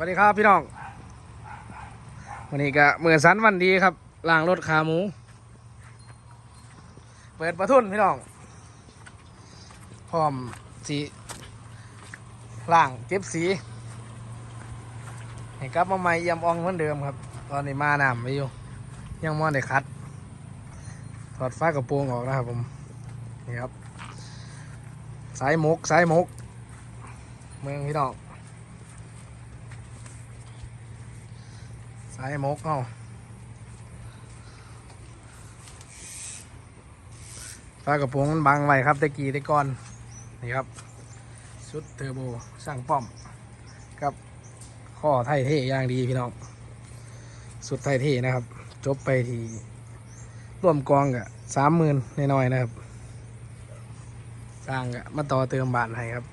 วัสดีครับพี่น้อง วันนี้ก็เมื่อสันวันดีครับล้างรถขาหมู เปิดประทุนพี่น้อง พร้อมสีล่างเก็บสีให้กลับมาใหม่เยี่ยมอองเหมือนเดิมครับ ตอนนี้มาน้ำไปอยู่ ยังมอนได้คัด ถอดฟ้ากระโปรงออกนะครับผม นี่ครับ สายมกสายมก เมืองพี่น้อง สายมกเอาฟ้ากระโปรงมันบังไว้ครับตะกี้ตะก่อน นี่ครับชุดเทอร์โบสร้างป้อม กับข้อไทยเท่อย่างดีพี่น้องสุดไทยเท่นะครับ จบไปทีร่วมกองกับสามหมื่นน้อยๆนะครับสร้างกะมาต่อเติมบานให้ครับ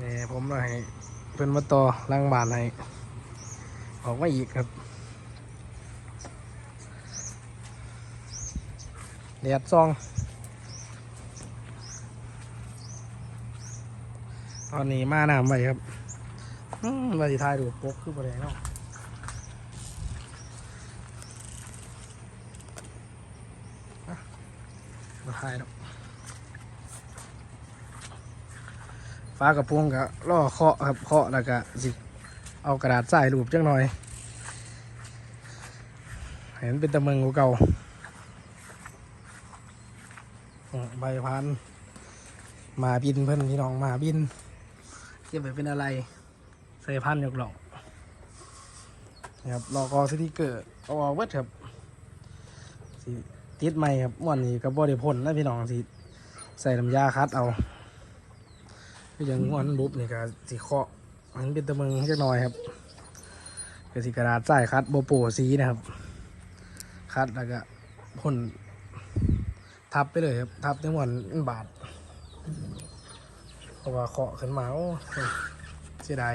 นี่ผมเลยให้ เพิ่นมาต่อล่างบานให้ออกมาอีกครับเดียดซองตอนนี้มาน้ำไปครับมาสิทายดูปกคือประเด็นเนาะอะมาทายเนาะ ฟ้ากระโปรงก็ล่อเคาะครับเคาะแล้วก็สิเอากระดาษใส่รูปจังหน่อย เห็นเป็นตะเมืองกูเก่าใบพันมาบินเพิ่อนพี่น้องมาบินเก็บไว้เป็นอะไรใส่พันยกหลอกนะครับลอกอสติเกอร์เอาอเวิดครับติดใหม่ครับม่วนนี้กับบอดี้พ่นนะพี่น้องสิใส่น้ำยาคัดเอา ยังม่วนบุบนี่ก็สิเคาะมันเป็นตะมึงจักหน่อยครับก็สิกระดาษใส่คัดโบโปสีนะครับ คัดแล้วก็พ่นทับไปเลยครับ ทับทั้งหมดมันบาดเพราะว่าเคาะขึ้นมาโอ้เสียดาย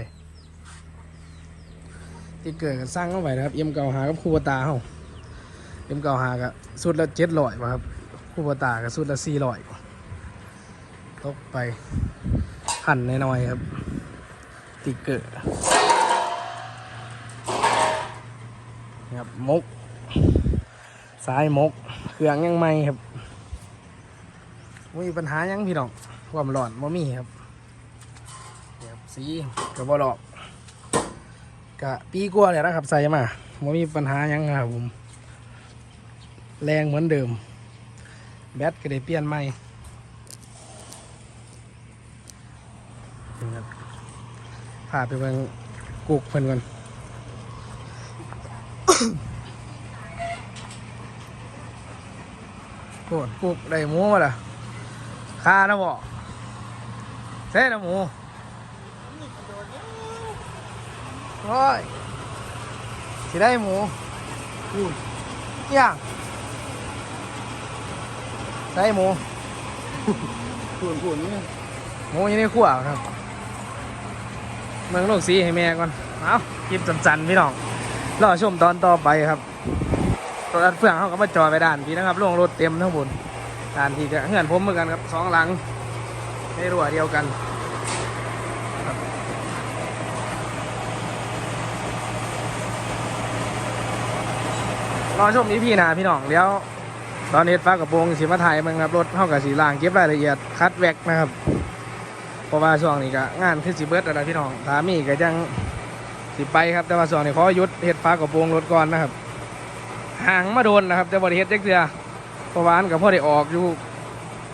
ที่เกิดกันสร้างเข้าไปนะครับเอ็มเก่าหากับคู่ปตาเฮาเอ็มเก่าหากับสุดละเจ็ดร้อยครับคู่ปตากับสุดละสี่ร้อยตกไป หั่นน้อยๆครับ ติกเกอร์ครับมกซ้ายมกเครื่องยังไม่ครับมีปัญหายังพี่น้องความร้อนบ่มีครับครับสีกับ่หลอกกะปีกัวเลยนะครับใส่มาบ่มีปัญหายังครับผมแรงเหมือนเดิม แบตก็ได้เปลี่ยนใหม่ นี่ครับพาไปเบิ่งกุกเพิ่นก่อนโคตรกุกได้หมูมาละคานะบ่เซ่นะหมูโอ้ยสิได้หมูอู้ย่างได้หมูผุนผุนเนี่ยหมูอยู่ในขั้วครับ เมืองโลกสีให้แม่ก่อน เอาคลิปจันๆพี่น้องรอชมตอนต่อไปครับรถอัดเฟื่องเขาก็มาจอดไปด้านพี่นะครับลงรถเต็มทั้งบนด้านที่จะเงื่อนผมเหมือนกันครับสองหลังในรั้วเดียวกันรอชมนี้พี่นาพี่น้องเดี๋ยวตอนนี้ฟ้ากระโปรงสีมาถ่ายมันครับรถเท่ากับสีล่างเก็บรายละเอียดคัดแว็กนะครับ เพราะว่าช่วงนี้ก็งานขึ้นสีเบิร์ดอะไรพี่น้องถามีก็ยังสิไปครับ แต่ว่าช่วงนี้ขอหยุดเฮ็ดฟ้ากระโปรงรถก่อนนะครับห่างมาโดนนะครับแต่บริเฮ็ดเด็กเสือเพระวานกับพ่อได้ออกอยู่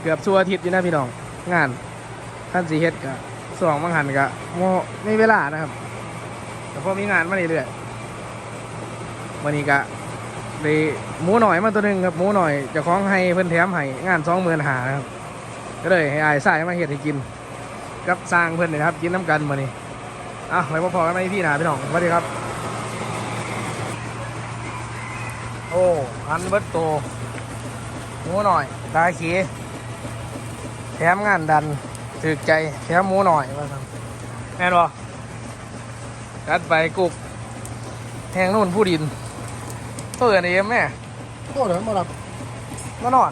เกือบชั่วอาทิตย์อยู่นะพี่น้อง งานท่านสีเฮ็ดก็สองมังหันก็โมไม่เวลานะครับ แต่พอมีงานมาเรื่อยๆวันนี้ก็เลยหมูหน่อยมาตัวหนึ่งครับหมูหน่อยจะคล้องให้เพิ่อนแถมให้งานสองหมื่นหานะครับ ก็เลยให้อายใส่มาเฮ็ดให้กิน กับสร้างเพิ่นนี่นะครับ กินน้ำกันมานี่อะไว้พอๆกันไหมพี่หนาพี่น้องสวัสดีครับ โอ้อันเบิร์ตโตหมูหน่อยตาเขีแถมงานดันถือใจแถมหมูหน่อยว่าซั่นแม่นบ่จัดไปกุกแทงนู่นผู้ดินเปิดเอ็มแม่โคตรมาหลับมานอน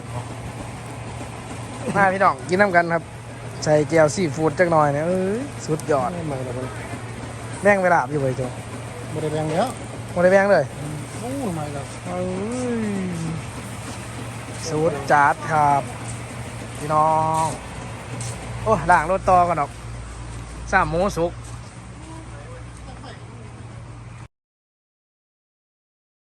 มาพี่น้องกินน้ำกันครับ ใส่แก้วซีฟู้ดจักหน่อยเนี่ยเอ้ยสุดยอดไม่มาแล้วมันแบ่งเวลาอยู่ไปโจบ่ได้แบ่งแล้วบ่ได้แบ่งเลยโอ้มาแล้วเอ้ยสูตรจัดครับพี่น้อง โอ้ล้างรถต่อกันดอกสามหมูสุก